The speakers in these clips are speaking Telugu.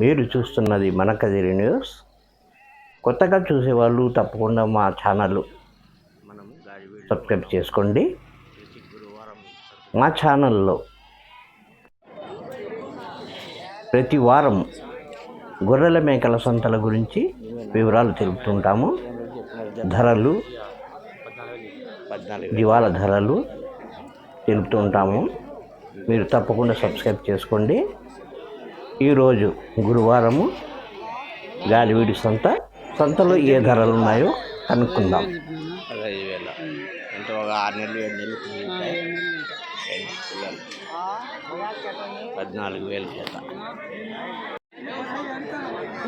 మీరు చూస్తున్నది మన కదిరి న్యూస్. కొత్తగా చూసేవాళ్ళు తప్పకుండా మా ఛానల్ సబ్స్క్రైబ్ చేసుకోండి. మా ఛానల్లో ప్రతి వారం గొర్రెల మేకల సంతల గురించి వివరాలు తెలుపుతుంటాము. ధరలు దివాల ధరలు తెలుపుతూ ఉంటాము మీరు తప్పకుండా సబ్స్క్రైబ్ చేసుకోండి. ఈరోజు గురువారము గాలివీడి సంత. సంతలో ఏ ధరలు ఉన్నాయో కనుక్కుందాం. పదహైదు వేల. అంటే ఒక ఆరు నెలలు ఏడు నెలలు పద్నాలుగు వేలు చేత.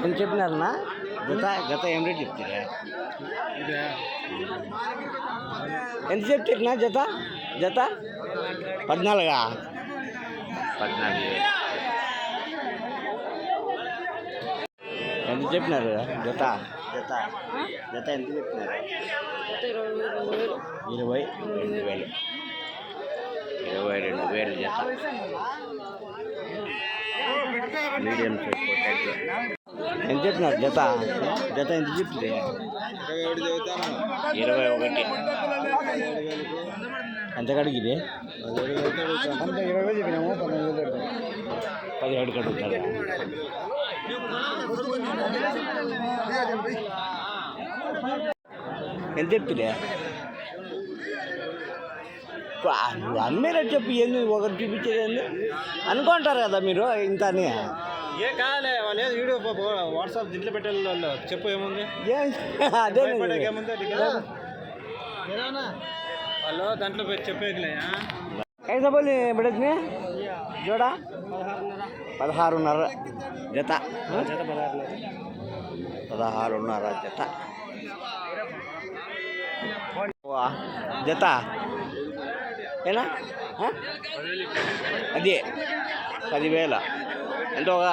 ఏం చెప్పినారన్నా? గత గత ఏం రేట్ చెప్తారా? ఎంత చెప్తారన్నా జత? జత? పద్నాలుగా? పద్నాలుగు వేలు. ఎంత చెప్పినారు? జత. జత. జత ఎంత చెప్పినారు? ఇరవై రెండు వేలు. ఇరవై రెండు వేలు జత. మీడియం ఎంత చెప్పినారు జత? జత ఎంత చెప్తుంది ఇరవై ఒకటి. ఎంత కడిగిది? పదిహేడు కడుగుతారు. ఎంత చెప్పిలే అమ్మేరని చెప్పి ఏంది? ఒకరు ఎందు అనుకుంటారు కదా మీరు ఇంత అని. ఏ కాలే లేదు వీడియో వాట్సాప్ దీంట్లో పెట్టాలి చెప్పు ఏముంది? అదే హలో దాంట్లో చెప్పేదిలే ఏ సభలు జోడ? పదహారున్నర. జత. పదహారున్నర జత. జత. ఏనా? అదే. పదివేల. అంటే ఒక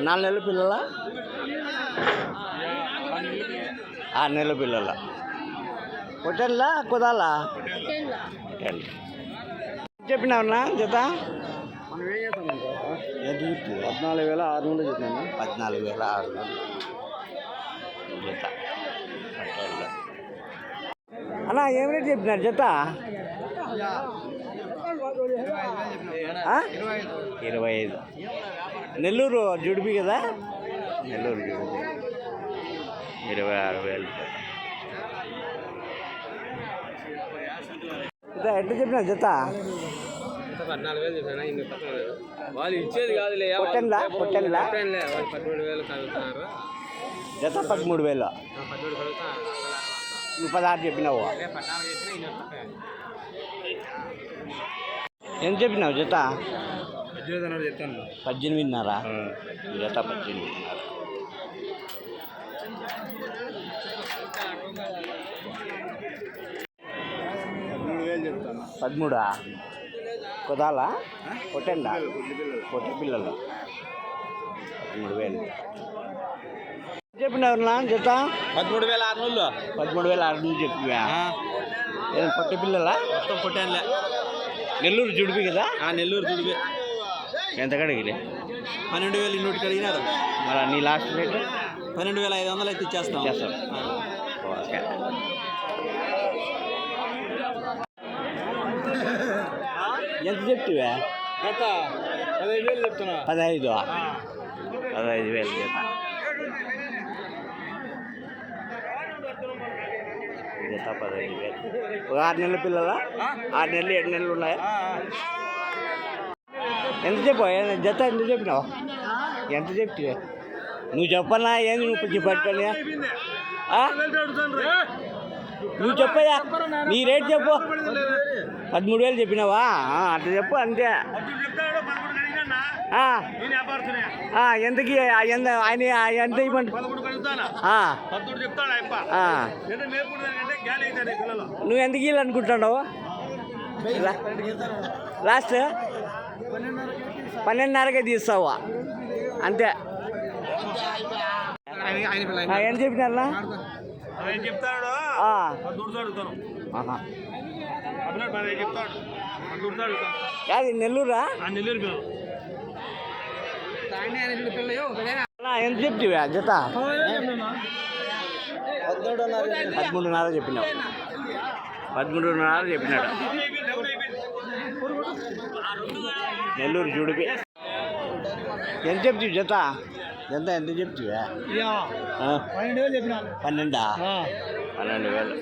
నాలుగు నెలల పిల్లల? ఆరు నెలల పిల్లల. పొట్టెల్లా కుదాలా చెప్పినావునా జత? చెప్తుంది పద్నాలుగు వేల ఆరు వందలు చెప్పినాను పద్నాలుగు వేల ఆరు వందలు జత. అన్నా ఏం రేట్ చెప్పినారు జత? ఇరవై ఐదు. నెల్లూరు జుడిపి కదా? నెల్లూరు జుడిపి. ఇరవై ఆరు వేలు. ఎట్లా చెప్పినా జత? పద్నాలుగు వేలు చెప్పినా ఇంకా పద్నాలుగు వాళ్ళు ఇచ్చేది కాదులే పొట్టెన్లా పొట్టెన్లా వాళ్ళు పదమూడు వేలు కలుగుతున్నారు జత పదమూడు వేలు. పదమూడు కలుగుతున్నారు నువ్వు పదహారు చెప్పినావు? పద్నాలుగు చెప్పినా ఇంకా ఎంత చెప్పినావు జత? పద్దెనిమిది చెప్తాను పద్దెనిమిదిన్నర? జత పద్దెనిమిదిన్నర. పదమూడు వేలు చెప్తాను. పదమూడా? కుదాలా? పొట్టండా పొట్ట పిల్లలు. పదమూడు వేలు. చెప్పినారు జత? పదమూడు వేల ఆరు నెలలు పదమూడు వేల ఆరు నుంచి చెప్పివా పొట్ట పిల్లలా? మొత్తం పుట్టానులే నెల్లూరు జుడిపి కదా? నెల్లూరు తుడిపి ఎంత కడిగిలే పన్నెండు వేలు ఇన్నోటికి అడిగినారు మరి నీ లాస్ట్ రేట్? పన్నెండు వేల ఐదు వందలు అయితే ఇచ్చేస్తాం. ఇచ్చేస్తాం. ఓకే. ఎంత చెప్తివా పదహైదు వేలు చెప్తున్నా. పదహైదు. పదహైదు వేలు జత జత పదహైదు వేలు. ఒక ఆరు నెలల పిల్లల? ఆరు నెలలు ఏడు నెలలు ఉన్నాయా? ఎంత చెప్పు ఏ- జత ఎంత చెప్పినావు? ఎంత చెప్తే నువ్వు చెప్పనా ఏంది నువ్వు కొంచెం పట్టుకొని? నువ్వు చెప్పయ్యా నీ రేట్ చెప్పు. పదమూడు వేలు చెప్పినావా? అట్లా చెప్పు అంతే. ఎంతకి ఎంత ఆయన ఎంత ఇవ్వండి? నువ్వు ఎందుకు ఇవ్వాలనుకుంటున్నావు అనుకుంటున్నావు? లాస్ట్? పన్నెండున్నరకే తీస్తావా? అంతే. ఎంత చెప్పినారా యాది నెల్లూరా? ఆ నెల్లూరు ఎంత చెప్తివా జత? పదమూడున్నర చెప్పినావు. పదమూడున్నర చెప్పినాడు. నెల్లూరు జుడిపి. ఎంత చెప్తివి జత? ఎంత ఎంత చెప్తివా? పన్నెండు వేలు చెప్పిన. పన్నెండా? పన్నెండు వేలు.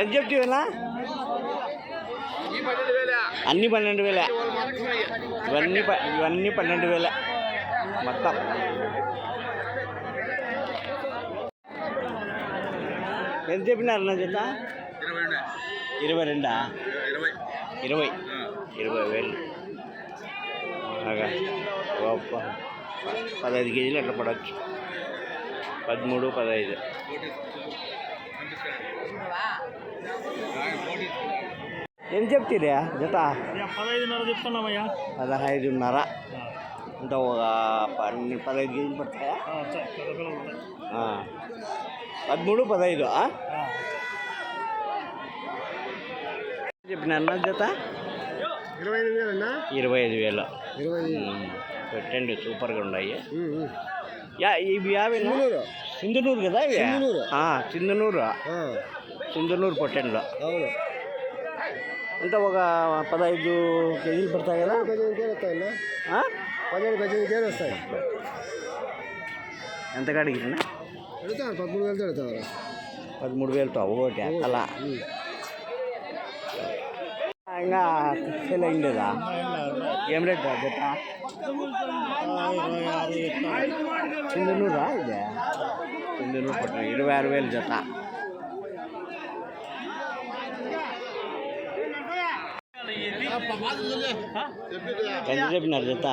ఎంత చెప్తివేనా అన్నీ పన్నెండు వేలే. ఇవన్నీ ఇవన్నీ పన్నెండు వేలే. మొత్తం. ఎంత చెప్పినారు నా జత? ఇరవై రెండా? ఇరవై. ఇరవై. వేలు. బాగా గొప్ప పదహైదు కేజీలు అట్లా పడవచ్చు. పదమూడు పదహైదు. ఏం చెప్ತೀರಾ జత? పదహైదున్నర చెప్తున్నామయ్యా. పదహైదున్నర. అంటే ఒక పన్నెండు పదహైదు కేజీలు పడతాయా. పదమూడు పదహైదు? చెప్పిన జత? ఇరవై ఐదు వేలన్నా ఇరవై ఐదు వేలు. పెట్టండి సూపర్గా ఉన్నాయి. యా ఇవి యాభై సింధనూరు కదా ఇవి? సింధనూరు. ఆ, సింధనూరు పొట్టెండ్లో. అంటే ఒక పదహైదు కేజీలు పడతాయి కదా? పదిహేను ఆ? పదిహేను పద్దెనిమిది కేలు వస్తాయి. ఎంత కడిగినా? అడుగుతాను పదమూడు వేలతో అడుగుతావరా పదమూడు వేలతో ఒకటి అలా. ఇంకా సెల్ అయిందేదా ఏం రేట్ జత సింధనూరా ఇదే? సింధనూరు పట్టిన ఇరవై ఆరు వేలు జత ఎంత చెప్పినారు జత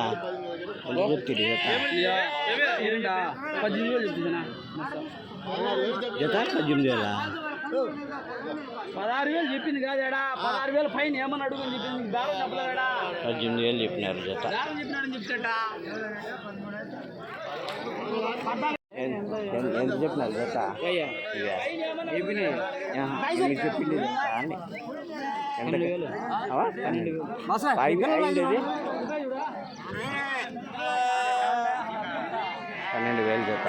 ఎంత చెప్తుంది జత జత పద్దెనిమిది వేలా? పదహారు వేలు చెప్పింది కాదేడా? పదహారు వేలు పైన ఏమని అడుగుని చెప్పింది? బేరం చెప్పలేడా పద్దెనిమిది వేలు చెప్పినారు జత. బేరం చెప్పినాడని చెప్తాడా ఎంత చెప్పినారు జత? చెప్పింది? పన్నెండు వేలు. జత.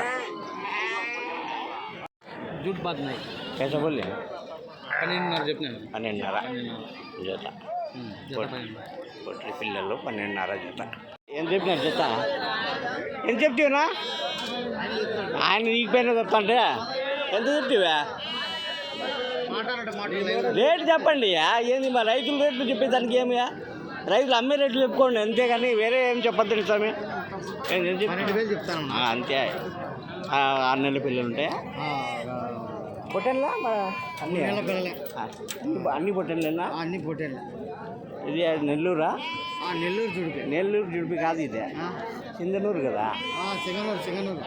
జూట్ నాయి कैसा बोले పన్నెండున్నర చెప్పినాను పన్నెండున్నర జత పొట్లి పిల్లలు పన్నెండున్నర జత ఏం చెప్పినారు జత ఎంత చెప్తావునా ఆయన నీకు పైన చెప్తాంటే ఎంత చెప్తావా రేటు చెప్పండి యా. ఏంది మా రైతుల రేట్లు చెప్పేదానికి ఏమి యా? రైతులు అమ్మే రేట్లు చెప్పుకోండి అంతేగాని వేరే ఏం చెప్పొద్దు స్వామి ఏం ఏం చెప్పు? పన్నెండు వేలు చెప్తాను ఆ, అంతే ఆ, ఆరు నెలల పిల్లలు ఉంటాయా పొట్టెన్లా అన్ని పిల్లలే ఆ, అన్ని- అన్ని పొట్టెన్లేనా అన్ని పొట్టేళ్ళు ఇది నెల్లూరా నెల్లూరు చుడిపి నెల్లూరు జుడిపి కాదు ఇది సింధనూరు కదా సింగనూరు సింగనూరు